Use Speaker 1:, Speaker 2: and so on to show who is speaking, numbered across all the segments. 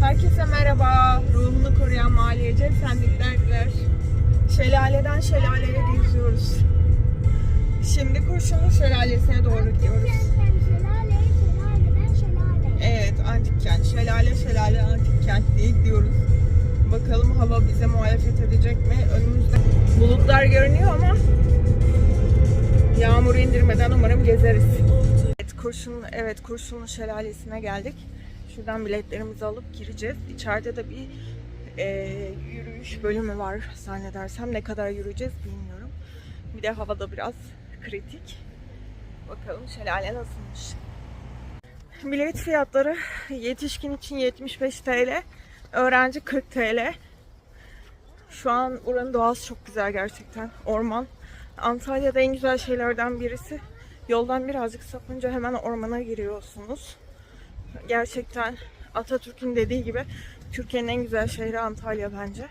Speaker 1: Herkese merhaba. Ruhunu koruyan maliyece sendikler diler. Şelaleden şelaleye geziyoruz. Şimdi Kurşunlu Şelalesi'ne doğru gidiyoruz. Evet, antik kent. Şelale şelale antik kent diye gidiyoruz. Bakalım hava bize muhalefet edecek mi? Önümüzde bulutlar görünüyor ama yağmur indirmeden umarım gezeriz. Evet, Kurşun, evet Kurşunlu Şelalesi'ne geldik. Şuradan biletlerimizi alıp gireceğiz. İçeride de bir e, yürüyüş bölümü var zannedersem. Ne kadar yürüyeceğiz bilmiyorum. Bir de havada biraz kritik. Bakalım şelale nasılmış. Bilet fiyatları yetişkin için 75 TL, öğrenci 40 TL. Şu an buranın doğası çok güzel gerçekten. Orman. Antalya'da en güzel şeylerden birisi. Yoldan birazcık sapınca hemen ormana giriyorsunuz. Gerçekten Atatürk'ün dediği gibi Türkiye'nin en güzel şehri Antalya bence.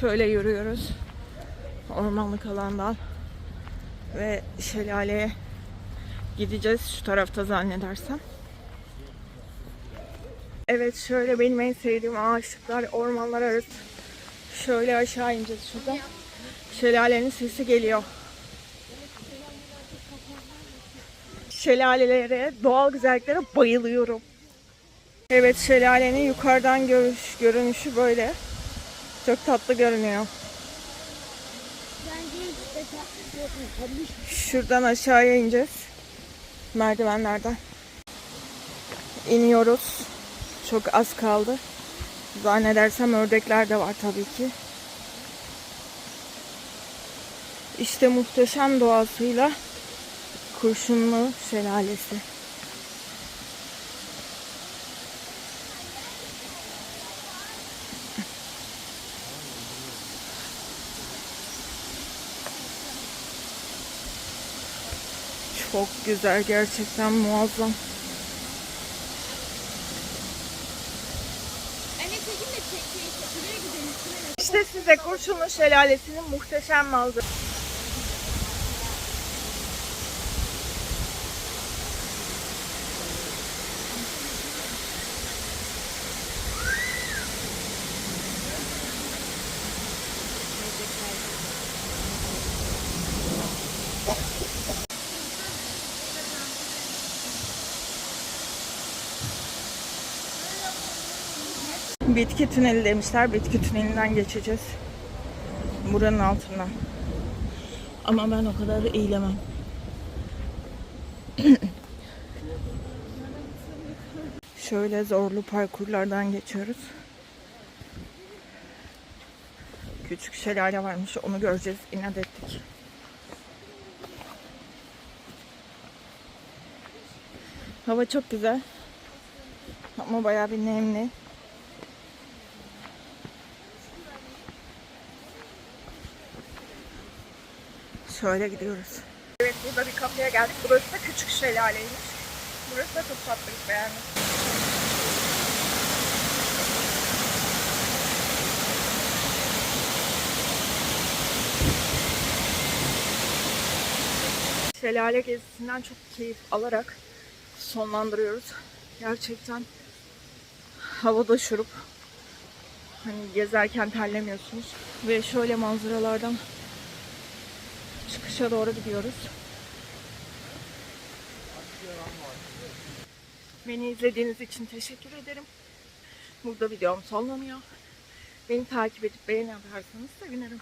Speaker 1: Şöyle yürüyoruz. Ormanlık alandan ve şelaleye gideceğiz şu tarafta zannedersem. Evet şöyle benim en sevdiğim ağaçlıklar ormanlar arası. Şöyle aşağı ineceğiz şurada. Şelalenin sesi geliyor. Şelalelere, doğal güzelliklere bayılıyorum. Evet şelalenin yukarıdan görüş, görünüşü böyle. Çok tatlı görünüyor. Şuradan aşağıya ineceğiz. Merdivenlerden. İniyoruz. Çok az kaldı. Zannedersem ördekler de var tabii ki. İşte muhteşem doğasıyla Kurşunlu Şelalesi. Çok güzel gerçekten muazzam. İşte size Kurşunlu Şelalesi'nin muhteşem manzarası. Bitki tüneli demişler. Bitki tünelinden geçeceğiz. Buranın altından. Ama ben o kadar da eğilemem. Şöyle zorlu parkurlardan geçiyoruz. Küçük şelale varmış. Onu göreceğiz. İnat ettik. Hava çok güzel. Ama bayağı bir nemli. Şöyle gidiyoruz. Evet burada bir kafeye geldik. Burası da küçük şelaleymiş. Burası da çok tatlıymış beğendim. Şelale gezisinden çok keyif alarak sonlandırıyoruz. Gerçekten havada şurup hani gezerken terlemiyorsunuz. Ve şöyle manzaralardan çıkışa doğru gidiyoruz. Beni izlediğiniz için teşekkür ederim. Burada videom sonlanıyor. Beni takip edip beğeni yaparsanız sevinirim.